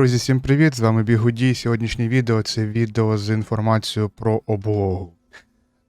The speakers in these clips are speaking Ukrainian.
Друзі, всім привіт! З вами Бігуді. Сьогоднішнє відео це відео з інформацією про облогу.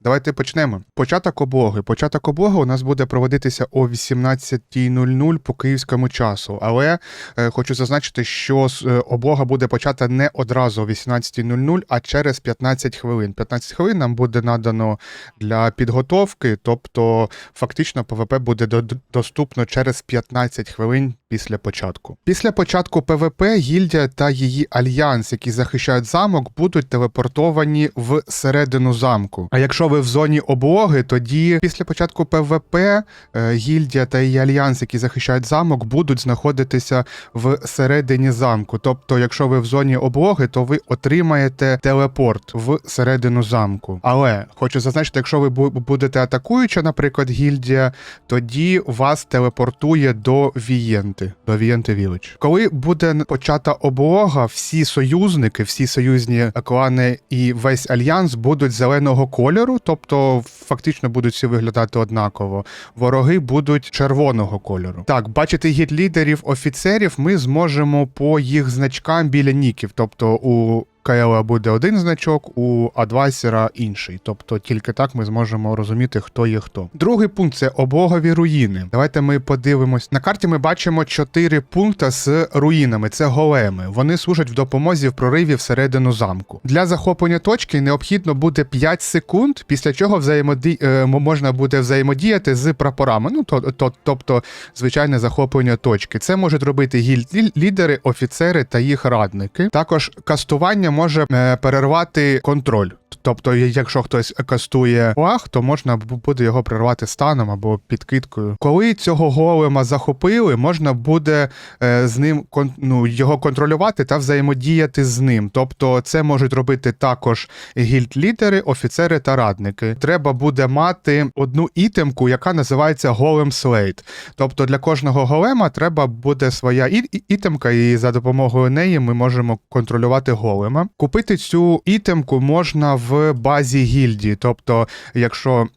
Давайте почнемо. Початок облоги. Початок облоги у нас буде проводитися о 18.00 по київському часу. Але е, хочу зазначити, що е, облога буде почата не одразу о 18.00, а через 15 хвилин. 15 хвилин нам буде надано для підготовки, тобто фактично ПВП буде до- доступно через 15 хвилин після початку. Після початку ПВП гільдія та її альянс, які захищають замок, будуть телепортовані в середину замку. А якщо ви в зоні облоги, тоді після початку ПВП е, гільдія та її альянс, які захищають замок, будуть знаходитися в середині замку. Тобто, якщо ви в зоні облоги, то ви отримаєте телепорт в середину замку. Але хочу зазначити, якщо ви будете атакуюча, наприклад, гільдія, тоді вас телепортує до Вієнти, до Вієнти Вілич. Коли буде почата облога, всі союзники, всі союзні клани і весь альянс будуть зеленого кольору, тобто фактично будуть всі виглядати однаково. Вороги будуть червоного кольору. Так, бачити гід-лідерів, офіцерів ми зможемо по їх значкам біля ніків, тобто у КЛ буде один значок, у адвайсера інший. Тобто тільки так ми зможемо розуміти, хто є хто. Другий пункт це облогові руїни. Давайте ми подивимось. На карті ми бачимо чотири пункти з руїнами. Це големи. Вони служать в допомозі в прориві всередину замку. Для захоплення точки необхідно буде 5 секунд, після чого взаємоді... е, можна буде взаємодіяти з прапорами. Ну то, то, тобто звичайне захоплення точки. Це можуть робити гільд-лідери, офіцери та їх радники. Також кастування може е, перервати контроль. Тобто, якщо хтось кастує флаг, то можна буде його перервати станом або підкидкою. Коли цього голема захопили, можна буде е, з ним ну, його контролювати та взаємодіяти з ним. Тобто, це можуть робити також гільд-лідери, офіцери та радники. Треба буде мати одну ітемку, яка називається Голем Слейд. Тобто для кожного голема треба буде своя ітемка, і за допомогою неї ми можемо контролювати голема. Купити цю ітемку можна в базі гільдії. Тобто, якщо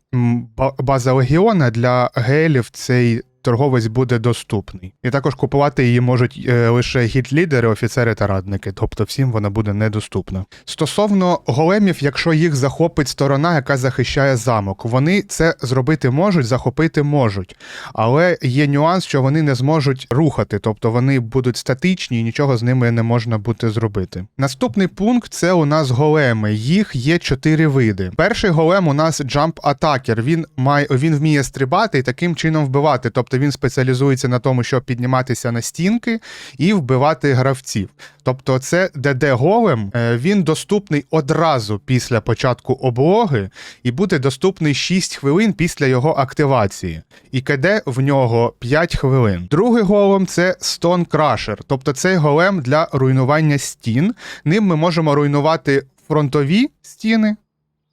база легіона для гелів цей. Торговець буде доступний, і також купувати її можуть е, лише гід-лідери, офіцери та радники, тобто всім вона буде недоступна. Стосовно големів, якщо їх захопить сторона, яка захищає замок, вони це зробити можуть, захопити можуть. Але є нюанс, що вони не зможуть рухати, тобто вони будуть статичні і нічого з ними не можна буде зробити. Наступний пункт це у нас големи. Їх є чотири види. Перший голем у нас джамп атакер. Він має він вміє стрибати і таким чином вбивати. Тобто він спеціалізується на тому, щоб підніматися на стінки і вбивати гравців. Тобто, це ДД голем, е, він доступний одразу після початку облоги і буде доступний 6 хвилин після його активації. І КД в нього 5 хвилин. Другий голем це Stone Crusher, тобто цей голем для руйнування стін. Ним ми можемо руйнувати фронтові стіни.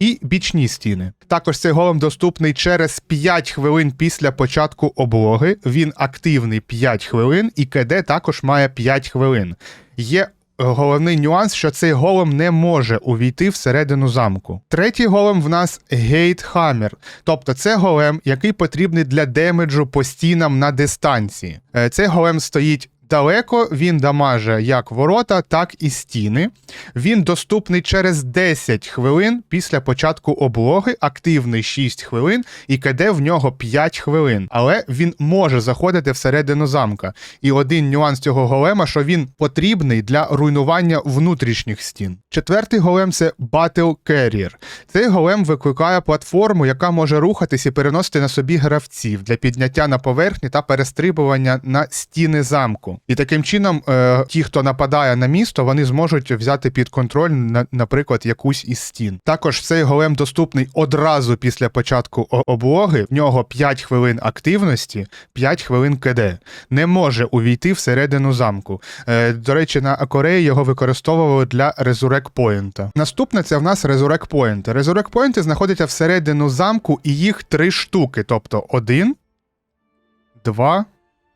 І бічні стіни. Також цей голем доступний через 5 хвилин після початку облоги. Він активний 5 хвилин, і КД також має 5 хвилин. Є головний нюанс, що цей голем не може увійти всередину замку. Третій голем в нас гейтхаммер, тобто це голем, який потрібний для демеджу по стінам на дистанції. Е, Цей голем стоїть. Далеко він дамаже як ворота, так і стіни. Він доступний через 10 хвилин після початку облоги, активний 6 хвилин, і КД в нього 5 хвилин. Але він може заходити всередину замка. І один нюанс цього голема, що він потрібний для руйнування внутрішніх стін. Четвертий голем це Battle Carrier. Цей голем викликає платформу, яка може рухатись і переносити на собі гравців для підняття на поверхні та перестрибування на стіни замку. І таким чином, е, ті, хто нападає на місто, вони зможуть взяти під контроль, на, наприклад, якусь із стін. Також цей голем доступний одразу після початку облоги. В нього 5 хвилин активності, 5 хвилин КД. Не може увійти всередину замку. Е, до речі, на Кореї його використовували для резурек поінта. Наступне це в нас резурек поінти. Резурек поінти знаходяться всередину замку, і їх три штуки, тобто один, два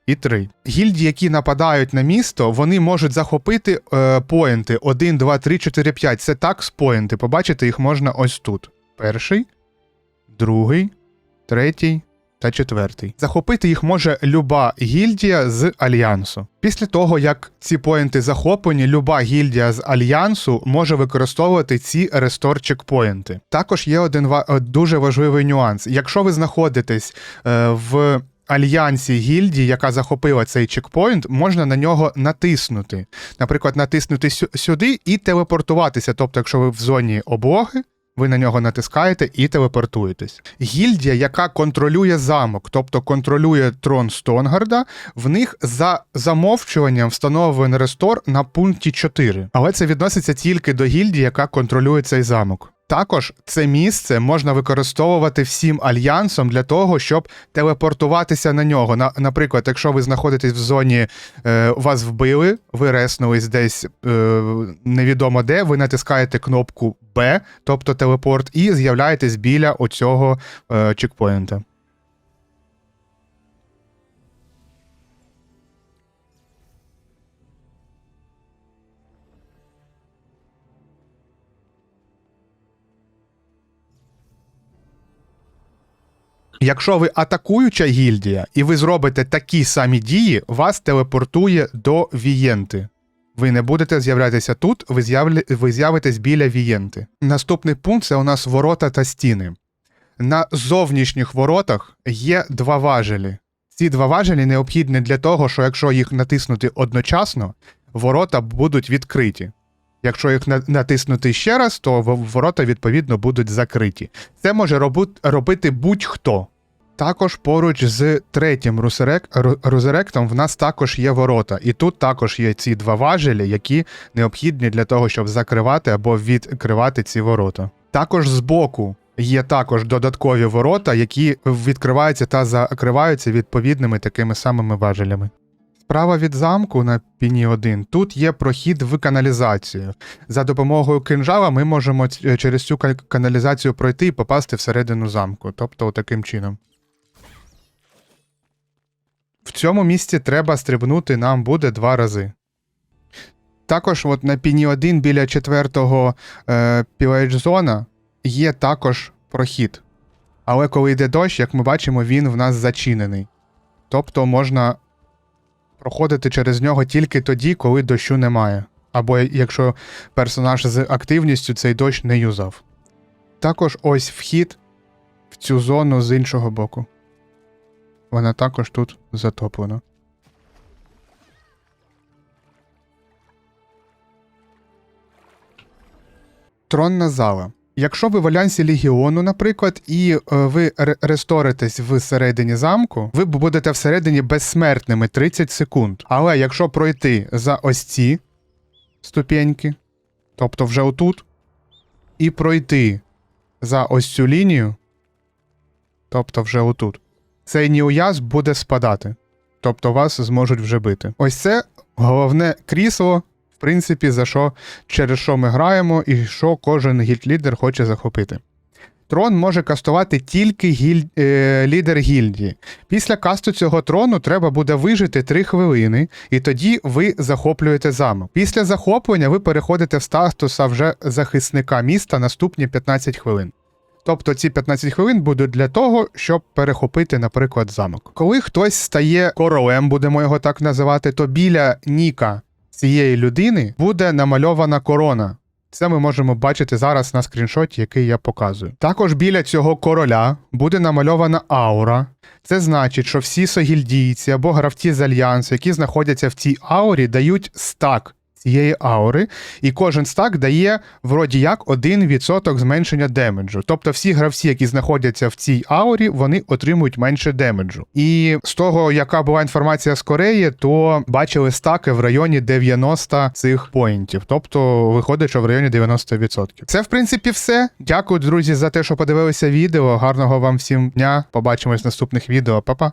і 3. Гільдії, які нападають на місто, вони можуть захопити е, поінти 1, 2, 3, 4, 5. Це такс поінти. Побачити їх можна ось тут. Перший, другий, третій, та четвертий. Захопити їх може люба гільдія з альянсу. Після того, як ці поінти захоплені, люба гільдія з альянсу може використовувати ці рестор чекпоінти. Також є один е, дуже важливий нюанс. Якщо ви знаходитесь е, в альянсі гільдії, яка захопила цей чекпоінт, можна на нього натиснути. Наприклад, натиснути сю- сюди і телепортуватися. Тобто, якщо ви в зоні облоги, ви на нього натискаєте і телепортуєтесь. Гільдія, яка контролює замок, тобто контролює трон Стонгарда, в них за замовчуванням встановлений рестор на пункті 4. Але це відноситься тільки до гільдії, яка контролює цей замок. Також це місце можна використовувати всім альянсом для того, щоб телепортуватися на нього. На, наприклад, якщо ви знаходитесь в зоні, е, вас вбили, ви реснулись десь е, невідомо де, ви натискаєте кнопку Б, тобто телепорт, і з'являєтесь біля оцього е, чекпоінта. Якщо ви атакуюча гільдія і ви зробите такі самі дії, вас телепортує до Вієнти. Ви не будете з'являтися тут, ви, з'явлі... ви з'явитесь біля Вієнти. Наступний пункт це у нас ворота та стіни. На зовнішніх воротах є два важелі. Ці два важелі необхідні для того, що якщо їх натиснути одночасно, ворота будуть відкриті. Якщо їх натиснути ще раз, то ворота відповідно будуть закриті. Це може робити будь-хто. Також поруч з третім рузеректом в нас також є ворота, і тут також є ці два важелі, які необхідні для того, щоб закривати або відкривати ці ворота. Також збоку є також додаткові ворота, які відкриваються та закриваються відповідними такими самими важелями. Справа від замку на піні 1 тут є прохід в каналізацію. За допомогою кинжала ми можемо через цю каналізацію пройти і попасти всередину замку, тобто таким чином. В цьому місці треба стрибнути нам буде два рази. Також от на піні 1 біля четвертого е, пілейдж-зона є також прохід. Але коли йде дощ, як ми бачимо, він в нас зачинений. Тобто можна проходити через нього тільки тоді, коли дощу немає. Або якщо персонаж з активністю цей дощ не юзав. Також ось вхід в цю зону з іншого боку. Вона також тут затоплена. Тронна зала. Якщо ви в альянсі Легіону, наприклад, і е, ви ре- ресторитесь всередині замку, ви будете всередині безсмертними 30 секунд. Але якщо пройти за ось ці ступеньки, тобто вже отут, і пройти за ось цю лінію, тобто вже отут, цей ніуяз буде спадати. Тобто вас зможуть вже бити. Ось це головне крісло, в принципі, за що, через що ми граємо і що кожен гільд-лідер хоче захопити. Трон може кастувати тільки гіль... е, лідер гільдії. Після касту цього трону треба буде вижити 3 хвилини, і тоді ви захоплюєте замок. Після захоплення ви переходите в статуса вже захисника міста наступні 15 хвилин. Тобто ці 15 хвилин будуть для того, щоб перехопити, наприклад, замок. Коли хтось стає королем, будемо його так називати, то біля ніка цієї людини буде намальована корона. Це ми можемо бачити зараз на скріншоті, який я показую. Також біля цього короля буде намальована аура. Це значить, що всі согільдійці або гравці з альянсу, які знаходяться в цій аурі, дають стак цієї аури, і кожен стак дає вроді як 1% зменшення демеджу. Тобто всі гравці, які знаходяться в цій аурі, вони отримують менше демеджу. І з того, яка була інформація з Кореї, то бачили стаки в районі 90 цих поінтів. Тобто виходить, що в районі 90%. Це в принципі все. Дякую, друзі, за те, що подивилися відео. Гарного вам всім дня. Побачимось в наступних відео. Па-па.